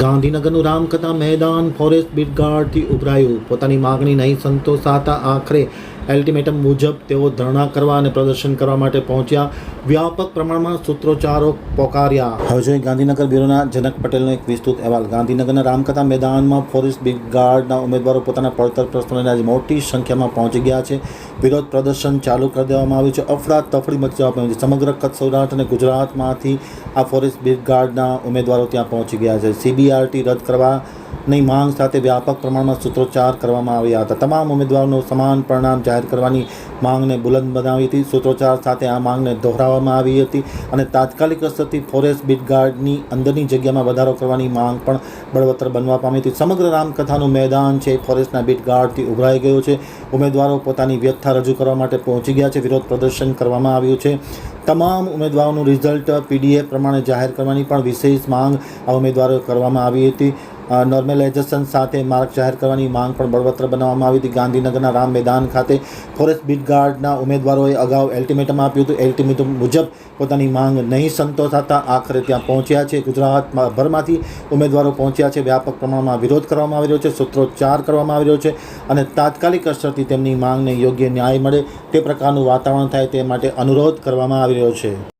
ગાંધીનગરનું રામકથા મેદાન ફોરેસ્ટ બીટગાર્ડથી ઉભરાયું. પોતાની માગણી નહીં સંતોષાતા આખરે અલ્ટિમેટમ મુજબ તેઓ ધરણા કરવા અને પ્રદર્શન કરવા માટે પહોંચ્યા. વ્યાપક પ્રમાણમાં સૂત્રોચ્ચારો પોકાર્યા. હવે જોઈએ ગાંધીનગર બ્યુરોના જનક પટેલનો એક વિસ્તૃત અહેવાલ. ગાંધીનગરના રામકથા મેદાનમાં ફોરેસ્ટ બીટગાર્ડના ઉમેદવારો પોતાના પડતર પ્રશ્નોને આજે મોટી સંખ્યામાં પહોંચી ગયા છે. વિરોધ પ્રદર્શન ચાલુ કરી દેવામાં આવ્યું છે. અફડા તફડી મચી જવા પામી છે. સમગ્ર કચ્છ સૌરાષ્ટ્ર અને ગુજરાતમાંથી આ ફોરેસ્ટ બીટગાર્ડના ઉમેદવારો ત્યાં પહોંચી ગયા છે. સીબીઆરટી રદ કરવાની માંગ સાથે વ્યાપક પ્રમાણમાં સૂત્રોચ્ચાર કરવામાં આવ્યા હતા. તમામ ઉમેદવારોનું સમાન પરિણામ જાહેર કરવાની માંગને બુલંદ બનાવી હતી. સૂત્રોચ્ચાર સાથે આ માંગને દોહરાવવામાં આવી હતી અને તાત્કાલિક અસરથી ફોરેસ્ટ બીટગાર્ડની અંદરની જગ્યામાં વધારો કરવાની માંગ પણ બળવત્તર બનવા પામી હતી. સમગ્ર રામકથાનું મેદાન છે ફોરેસ્ટના બીટગાર્ડથી ઉભરાઈ ગયું છે. ઉમેદવારો પોતાની વ્યથા રજૂ કરવા માટે પહોંચી ગયા છે. વિરોધ પ્રદર્શન કરવામાં આવ્યું છે. તમામ ઉમેદવારોનું રિઝલ્ટ પીડીએફ પ્રમાણે જાહેર કરવાની પણ વિશેષ માંગ આ ઉમેદવારોએ કરવામાં આવી હતી. નોર્મલાઇઝેશન સાથે માર્ગ જાહેર કરવાની માંગ પણ બળવત્તર બનાવવામાં આવી હતી. ગાંધીનગરના રામ મેદાન ખાતે ફોરેસ્ટ બીટગાર્ડના ઉમેદવારોએ અગાઉ એલ્ટિમેટમ આપ્યું હતું. એલ્ટિમેટમ મુજબ પોતાની માંગ નહીં સંતોષાતા આખરે ત્યાં પહોંચ્યા છે. ગુજરાતમાં ભરમાંથી ઉમેદવારો પહોંચ્યા છે. વ્યાપક પ્રમાણમાં વિરોધ કરવામાં આવી રહ્યો છે. સૂત્રોચ્ચાર કરવામાં આવી રહ્યો છે અને તાત્કાલિક અસરથી તેમની માંગને યોગ્ય ન્યાય મળે તે પ્રકારનું વાતાવરણ થાય તે માટે અનુરોધ કરવામાં આવી રહ્યો છે.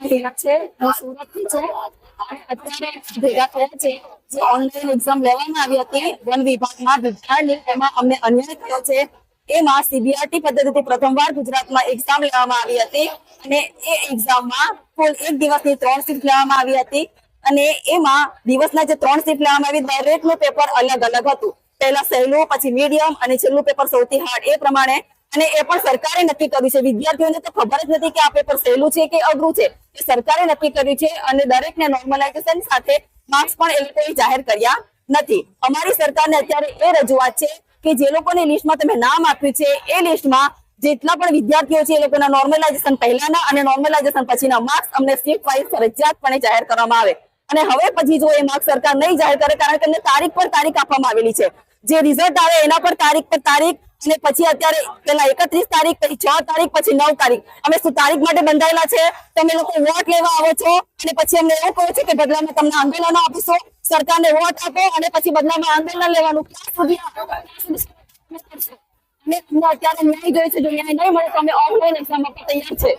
ભેગા છે એક્ઝામ લેવામાં આવી હતી અને એ એક્ઝામમાં કુલ એક દિવસની ત્રણ સીટ લેવામાં આવી હતી. અને એમાં દિવસના જે ત્રણ સીટ લેવામાં આવી, દરેકનું પેપર અલગ અલગ હતું. પહેલા સહેલું, પછી મીડિયમ અને છેલ્લું પેપર સૌથી હાર્ડ એ પ્રમાણે અને એ પણ સરકારે નક્કી કર્યું છે. વિદ્યાર્થીઓને તો ખબર જ નથી કે આ પેપર સહેલું છે કે અઘરું છે. એ સરકારે નક્કી કર્યું છે અને દરેકને નોર્મલાઇઝેશન સાથે માર્ક્સ પણ એ લોકોએ જાહેર કર્યા નથી. અમારી સરકારને અત્યારે એ રજૂઆત છે કે જે લોકોની લિસ્ટમાં તમે નામ આપ્યું છે, એ લિસ્ટમાં જેટલા પણ વિદ્યાર્થીઓ છે એ લોકોના નોર્મલાઇઝેશન પહેલાના અને નોર્મલાઇઝેશન પછીના માર્ક્સ અમને સીટ વાઇઝ ફરજિયાતપણે જાહેર કરવામાં આવે. અને હવે પછી જો એ માર્ક્સ સરકાર નહીં જાહેર કરે, કારણ કે તારીખ પર તારીખ આપવામાં આવેલી છે. જે રિઝલ્ટ આવે એના પર તારીખ પર તારીખ અને પછી અત્યારે પેલા એકત્રીસ તારીખ, પછી છ તારીખ, પછી નવ તારીખ. અમે શું તારીખ માટે બંધાયેલા છે? તમે લોકો વોટ લેવા આવો છો? અને પછી અમને એવું કહો છો કે બદલામાં તમને આંદોલન આપીશો. સરકારને વોટ આપો અને પછી બદલામાં આંદોલન લેવાનું. ક્યાં સુધી અત્યારે ન્યાય જોઈએ છે. જો ન્યાય નહીં મળે તો અમે ઓનલાઈન એક્ઝામ તૈયાર છે.